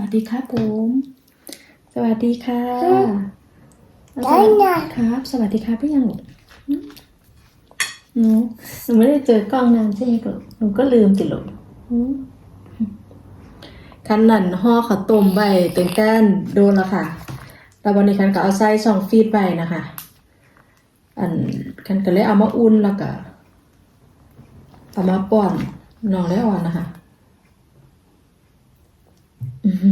วัสดีครับผม สวัสดีค่ะได้ไงครับ สวัสดีครับพี่ยังหนูหนูไม่ได้เจอกล้องนานใช่ไหมลูกหนูก็ลืมจิลูกอืมคันนั่นห่อข้าวต้มใบเต็งแก้นโดนแล้วค่ะแต่วันนี้คันก็เอาไส้ช่องฟีดใบนะคะ อันคันก็เลยเอามาอุ่นแล้วก็เอามาป้อนน้องได้อ่อนนะคะ อืมอื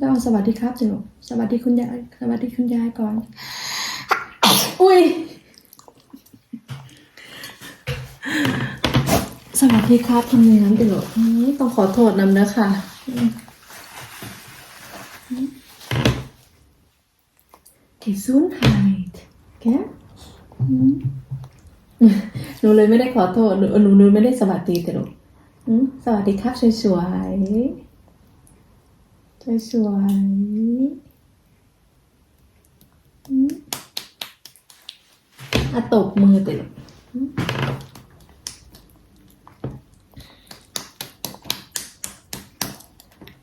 ก็สวัสดีครับจิลูกสวัสดีคุณยายสวัสดีคุณยายก่อน อุ้ยสวัสดีครับทำยังไงน้ำจิลูกต้องขอโทษนำเนอะค่ะที่ซุนไฮท์แกหนูเลยไม่ได้ขอโทษหนูหนูไม่ได้สวัสดีจิลูกอืมสวัสดีครับสวยๆ สวยสวยๆอืมอะตบมือติลูกอืม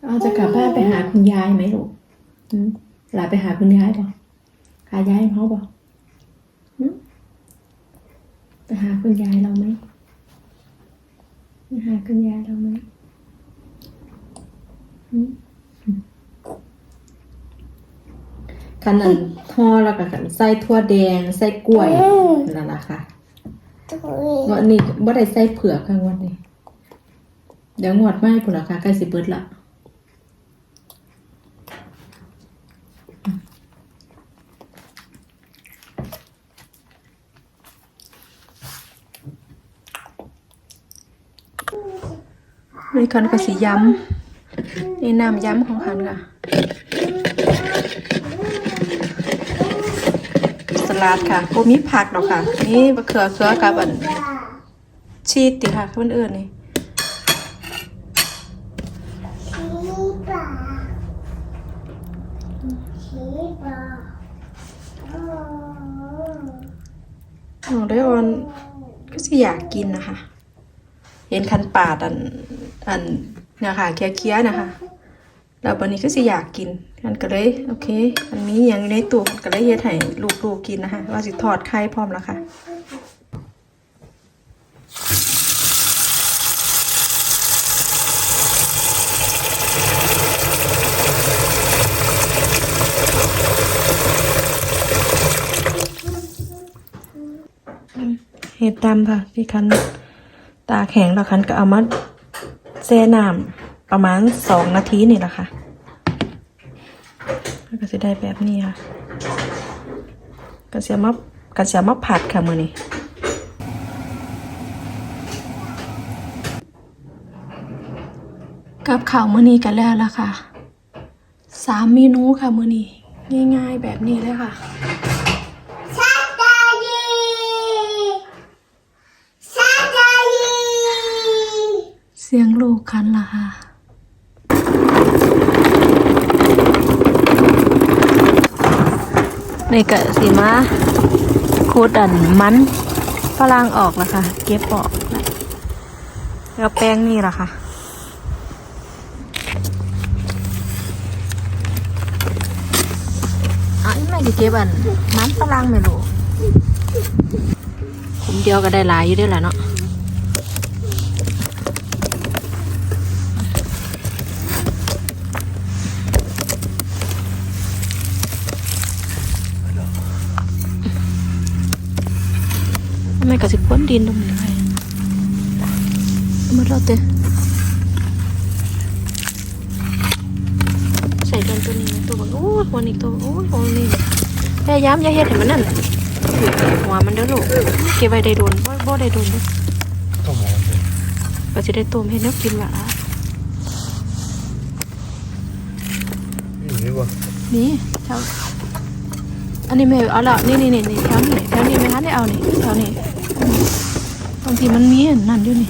เราจะกลับบ้านไปหาคุณยายไหมลูกหลาไปหาคุณยายป่ะหายายเขาป่ะอืมไปหาคุณยายเราไหมไปหาคุณยายเราไหม ขันนั้นท่อแล้วก็ขันใส่ทั่วแดง ใส่กล้วยนั่นแหละค่ะตรงนี้วันนี้บ่ได้ใส่เผือกค่ะงวันนี้ เดี๋ยวงวดไม่พุ่นละค่ะใกล้สิเบิดละนี่คันก็สีย้ำ นี่น้ำย้ำของคันค่ะ สลัดค่ะโบมีผักดอกค่ะ นี่มะเขือเขือกับอันชีสติค่ะเพื่อนเอื่นนี่ชี้ปากชี้ปากโอ้น้องได้ออนก็สิอยากกินนะคะ เห็นคันปาดอันอันเนี่ยค่ะเคี้ยวๆนะคะ แล้ววันนี้ก็สิอยากกินกันก็เลยโอเค อันนี้ยังอยู่ในตู้ก็เลยเฮ็ดให้ลูกๆกินนะคะว่าสิทอดไข่พร้อมแล้วค่ะเห็ดดำค่ะพี่คันตาแข็งแล้วคันก็เอามาแช่น้ำ ประมาณสองนาทีนี่แหละค่ะแล้วก็จะได้แบบนี้ค่ะก็เสียมาก็เสียมาผัดค่ะมือนี้กับข้าวมือนี้กันแล้วล่ะค่ะสามเมนูค่ะมือนี้ง่ายๆแบบนี้เลยค่ะชัดดายีชัดดายีเสียงลูกคันล่ะค่ะ นี่ก็สีมาคูดันมันฝรั่งออกแล้วค่ะ เก็บออกแล้วแป้งนี่ล่ะค่ะอ๋อไม่ได้เก็บอันมันฝรั่งไม่รู้ผมเดียวก็ได้หลายอยู่ด้แหละเนาะางโอ้ยวันนี้ตัวโอ้ยวันนี้พยายามอย่าเฮ็ดให้มันนั่นถือหัวมันเด้อลูกเก็บไว้ได้โดนบ่บ่ได้โดนเด้อต้องมองเลยก็จะได้ต้มให้นักกินหวะนี่บ่นี่แถวอันนี้ไม่เอาละนี่นี่นี่นี่แถวนี้แถวนี้ไม่ทันได้เอานี่แถวนี้อืมบางทีมันมีอันนั่นอยู่นี่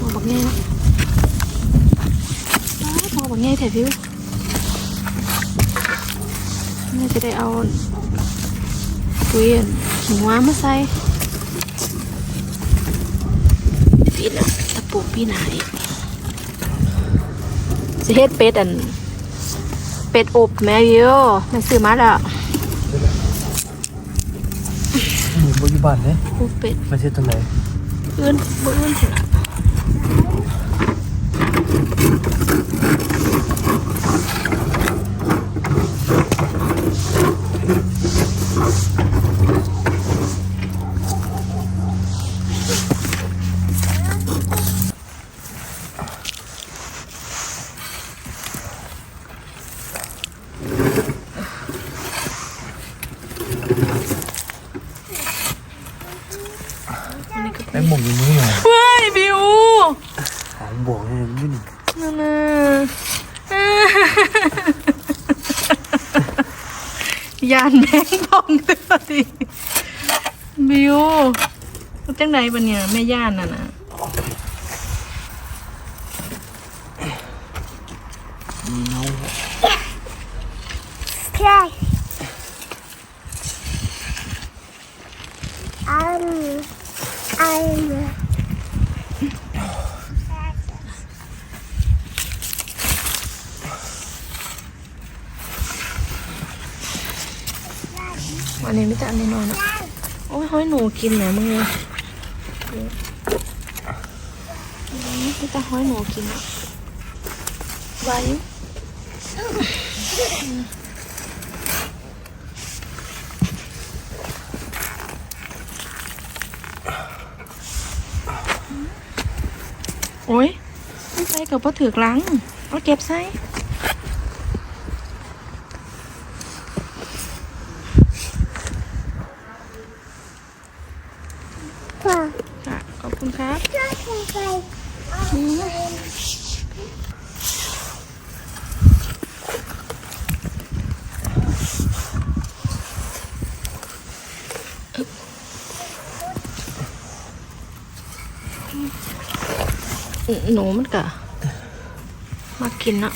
มองบักง่ายนะอ้าวมองบักง่ายแถวพิวแม่จะได้เอาปุ๋ยอันหิวมาใส่ปี นะตะปูปีไหนสิเฮ็ดเป็ดอัน เป็ดอบแม่วิวแม่ซื้อมาแล้วนี่บ่อยู่บ้านเด้อบเป็ดมาเฮ็ดจังไดอื่นบ่อื่นสิละอันนี้ก็ แม่งหมกอยู่มือหน่อย เฮ้ยบิว ของบอกเนี่ยนี่นี่ นั่นน่ะานแมงพองตัวดิบิวจังไหนบันเนี่ยแม่ย่านน่ะนะ มีเนา ใช่อันอัน อันนี้ไม่แต่อันนี้นอนอะโอ้ยห้อยหนูกินนะมึงเลยไม่แต่ห้อยหนูกินอะวายุโอ้ยไม่ใส่กับพ่อถือกลังเอาเก็บใส่ พ่อ ค่ะขอบ ครับหนูมันกะมากินนะ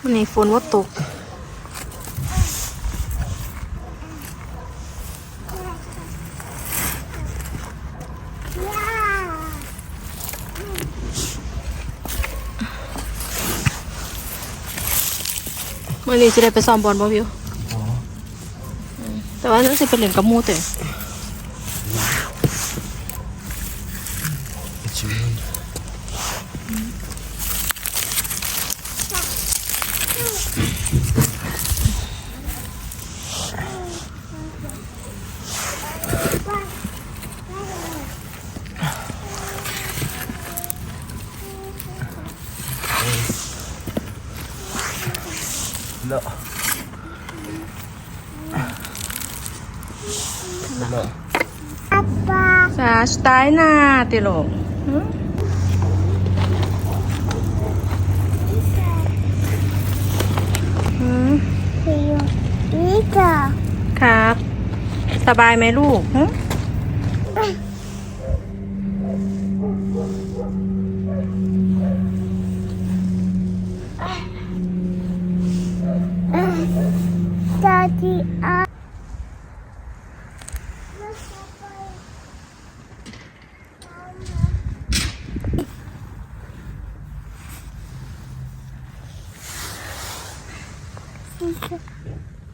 วันนี้ฝนว่าตก วันนี้จะได้ไปซ้อมบอลบ่วิวอ๋อแต่ว่านั่นสิเป็นเหรียญกับหมูเต๋อไอ้ชีวิต เลอะเลอะอัปปาสาสไตล์นาติโลกหึหึฟิวนี่ก็ครับ สบายไหมลูกหึตาดีอา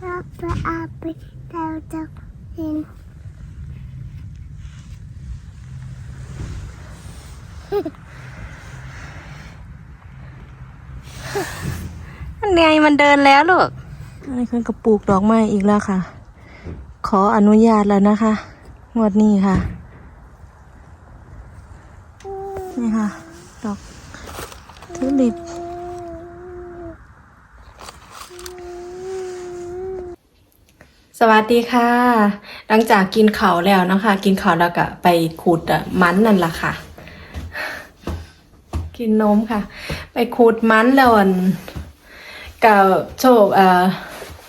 อาไปอาไปเราจะเห็นอันไงมันเดินแล้วลูก อันนี้คือกระปลูกดอกไม้อีกแล้วค่ะ ขออนุญาตแล้วนะคะ งวดนี้ค่ะ นี่ค่ะ ดอกทิลิปสวัสดีค่ะ หลังจากกินเขาแล้วนะคะ กินเขาแล้วก็ไปขูดมันนั่นล่ะค่ะ กินนมค่ะ ไปขูดมันแล้วอันกับโชคเอ่อ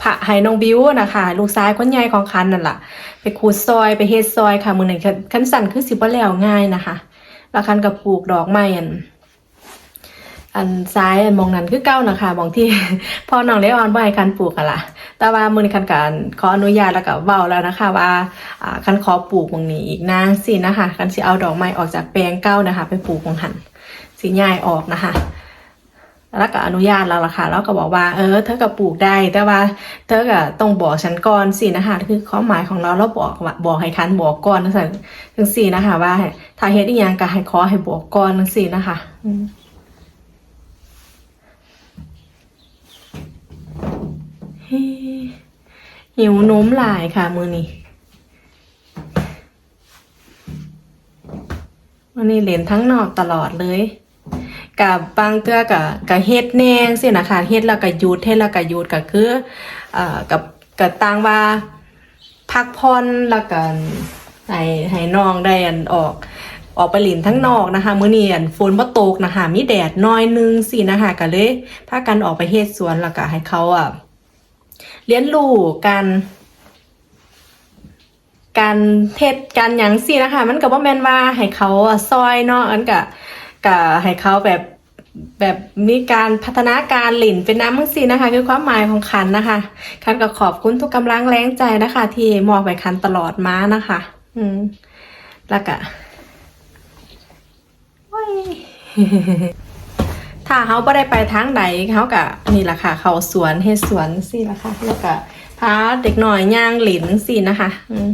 พระให้น้องบิวนะคะลูกชายคนใหญ่ของคันนั่นแหละไปขูดซอยไปเฮ็ดซอยค่ะมือหนึ่งคันสั่นคือสิบ่แล้วง่ายนะคะแล้วคันกับปลูกดอกไม้อันอันซ้ายอันมองนั้นคือเก้านะคะมองที่พ่อน้องเลออนบ่ให้คันปลูกกันล่ะแต่ว่ามือนี้คันการขออนุญาตแล้วก็เว้าแล้วนะคะว่าอ่าคันขอปลูกมองนี้อีกนางสินะคะคันสิเอาดอกไม้ออกจากแปลงเก้านะคะ ไปปลูกมองหันสิย้ายออกนะคะ แล้วก็อนุญาตแล้วล่ะค่ะแล้วก็บอกว่าเออเธอก็ปลูกได้แต่ว่า เธอก็ต้องบอกฉันก่อนสินะคะคือความหมายของเราเราบอกบอกให้คันบอกก่อนนะสันถึงสี่นะคะว่าถ้าเฮ็ดอีหยังก็ให้ขอให้บอกก่อนจังสี่นะคะหิวนมหลายค่ะมือนี้วันนี้เล่นทั้งนอกตลอดเลย กับบางเทื่อกับกับเฮ็ดแนงสินะคะเฮ็ดแล้วก็หยุดเฮ็ดแล้วก็หยุดก็คือเอ่อกับกับต่างว่าพักผ่อนแล้วก็ให้ให้น้องได้อันออกออกไปหลินทั้งนอกนะคะมื้อนี้อันฝนบ่ตกนะคะมีแดดน้อยนึงสินะคะก็เลยพากันออกไปเฮ็ดสวนแล้วก็ให้เขาอะเรียนรู้การการเทศการหยังสินะคะ มันก็บ่แม่นว่าให้เขาอะซอยเนาะอันก็ก็ให้เขาแบบ แบบมีการพัฒนาการหลินเป็นน้ำมังสีนะคะ คือความหมายของคันนะคะคันก็ขอบคุณทุกกำลังแรงใจนะคะ ที่มอบไปคันตลอดมานะคะ อืมแล้วก็ถ้าเขาไม่ได้ไปทางใดเขาก็นี่แหละค่ะ เขาสวนเฮสวนสิละค่ะ แล้วก็พาเด็กหน่อยย่างหลินสินะคะ อืม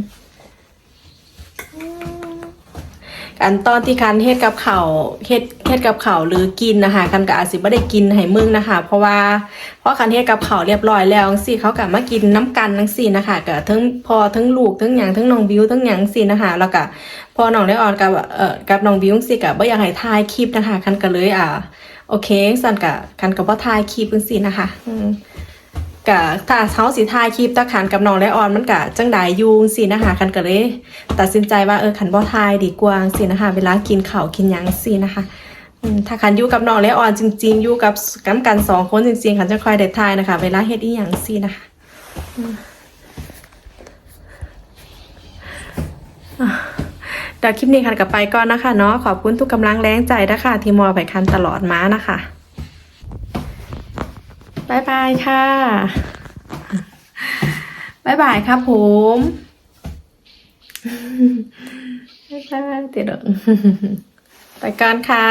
อันตอนที่คันเฮ็ดกับเขาเฮ็ดเฮ็ดกับเขาหรือกินนะคะคันก็อาจสิบ่ได้กินให้มึงนะคะ เพราะว่าเพราะคันเฮ็ดกับเขาเรียบร้อยแล้วจังซี่เขาก็มากินน้ำกันจังซี่นะคะก็ทั้งพอทั้งลูกทั้งหยังทั้งน้องบิวทั้งหยังซี่นะคะแล้วก็พอน้องได้ออนกับเอ่อกับน้องบิวจังซี่ก็บ่อยากให้ถ่ายคลิปนะคะคันก็เลยอ่าโอเคสั่นก็คันก็บ่ถ่ายคลิปจังซี่นะคะอืม กะถ้าเฮาสิถ่ายคลิปตะขันกับน้องและออนมันกะจังไดอยู่สินะคะกันก็เลยตัดสินใจว่าเออขันบ่ถ่ายดีกว่าสินะคะเวลากินข้าวกินยังสินะคะถ้าขันอยู่กับน้องและออนจริง ๆ อยู่กับกันกันสองคนจริงๆขันจะคอยได้ถ่ายนะคะ เวลาเฮ็ดอีหยังสินะคะอืมอะเดี๋ยวคลิปนี้คันกับไปก่อนนะคะเนาะขอบคุณทุกกำลังแรงใจนะคะที่มอไปคันตลอดมานะคะายบายค่ะบายบายครับผมบายบายเดี๋ยวไปกันค่ะ